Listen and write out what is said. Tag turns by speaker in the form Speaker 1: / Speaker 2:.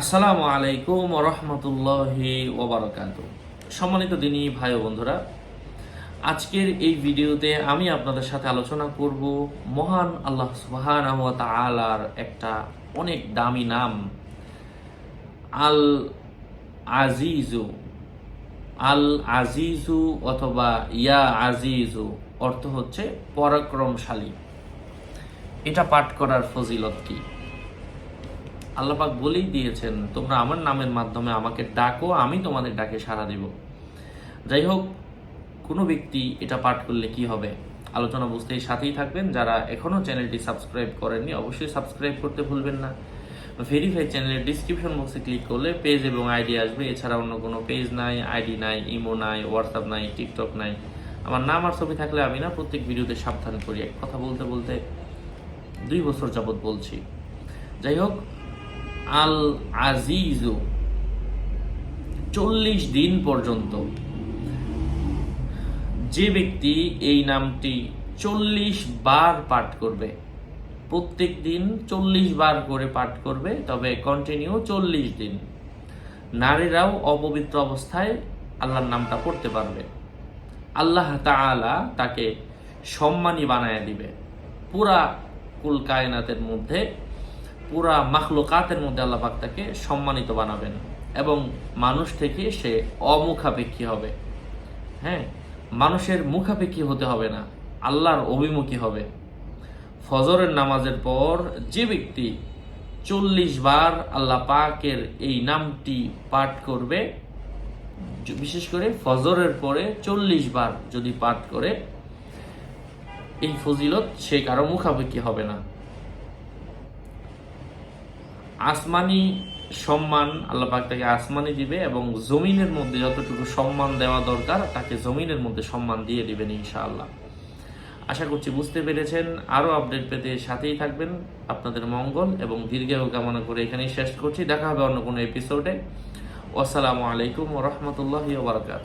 Speaker 1: আসসালামু আলাইকুম রহমতুল্লাহি ওবরাকাত সম্মানিত দিনী ভাই বন্ধুরা, আজকের এই ভিডিওতে আমি আপনাদের সাথে আলোচনা করব মহান আল্লাহ সুবহানাহু ওয়া তাআলার একটা অনেক দামি নাম আল আজিজু আল আজিজু অথবা ইয়া আজিজু অর্থ হচ্ছে পরাক্রমশালী। এটা পাঠ করার ফজিলত কি? আল্লাপাক বলেই দিয়েছেন, তোমরা আমার নামের মাধ্যমে আমাকে ডাকো, আমি তোমাদের ডাকে সাড়া দেব। যাই হোক কোনো ব্যক্তি এটা পাঠ করলে কি হবে? আলোচনা বুঝতেই সাথেই থাকবেন। যারা এখনও চ্যানেলটি সাবস্ক্রাইব করেননি, অবশ্যই সাবস্ক্রাইব করতে ভুলবেন না। ভেরিফাই চ্যানেলের ডিসক্রিপশন বক্সে ক্লিক করলে পেজ এবং আইডি আসবে। এছাড়া অন্য কোনো পেজ নাই আইডি নাই ইমো নাই হোয়াটসঅ্যাপ নাই টিকটক নাই। আমার নাম আর ছবি থাকলে আমি না প্রত্যেক ভিডিওতে সাবধান করি। এক কথা বলতে বলতে দুই বছর যাবৎ বলছি। যাই হোক আল আজিজু চল্লিশ দিন পর্যন্ত। যে ব্যক্তি এই নামটি চল্লিশ বার পাঠ করবে, প্রত্যেক দিন চল্লিশ বার করে পাঠ করবে, তবে কন্টিনিউ চল্লিশ দিন। নারীরাও অপবিত্র অবস্থায় আল্লাহর নামটা পড়তে পারবে। আল্লাহ তাআলা তাকে সম্মানী বানায় দিবে। পুরা কুল কায়নাতের মধ্যে পুরা মাখলুকাতের মধ্যে আল্লাহ পাক তাকে সম্মানিত বানাবেন এবং মানুষ থেকে সে অমুখাপেক্ষী হবে। হ্যাঁ মানুষের মুখাপেক্ষী হতে হবে না, আল্লাহর অভিমুখী হবে। ফজরের নামাজের পর যে ব্যক্তি চল্লিশ বার আল্লাহ পাকের এই নামটি পাঠ করবে, বিশেষ করে ফজরের পরে চল্লিশ বার যদি পাঠ করে, এই ফজিলত সে কারও মুখাপেক্ষী হবে না। আসমানি সম্মান আল্লাহ পাক তাকে আসমানি দিবে এবং জমিনের মধ্যে যতটুকু সম্মান দেওয়া দরকার, তাকে জমিনের মধ্যে সম্মান দিয়ে দিবেন ইনশাআল্লাহ। আশা করছি বুঝতে পেরেছেন। আরও আপডেট পেতে সাথেই থাকবেন আপনাদের মঙ্গল এবং দীর্ঘায়ু কামনা করে এখানেই শেষ করছি। দেখা হবে অন্য কোনো এপিসোডে আসসালামু আলাইকুম রহমতুল্লাহ বারকাত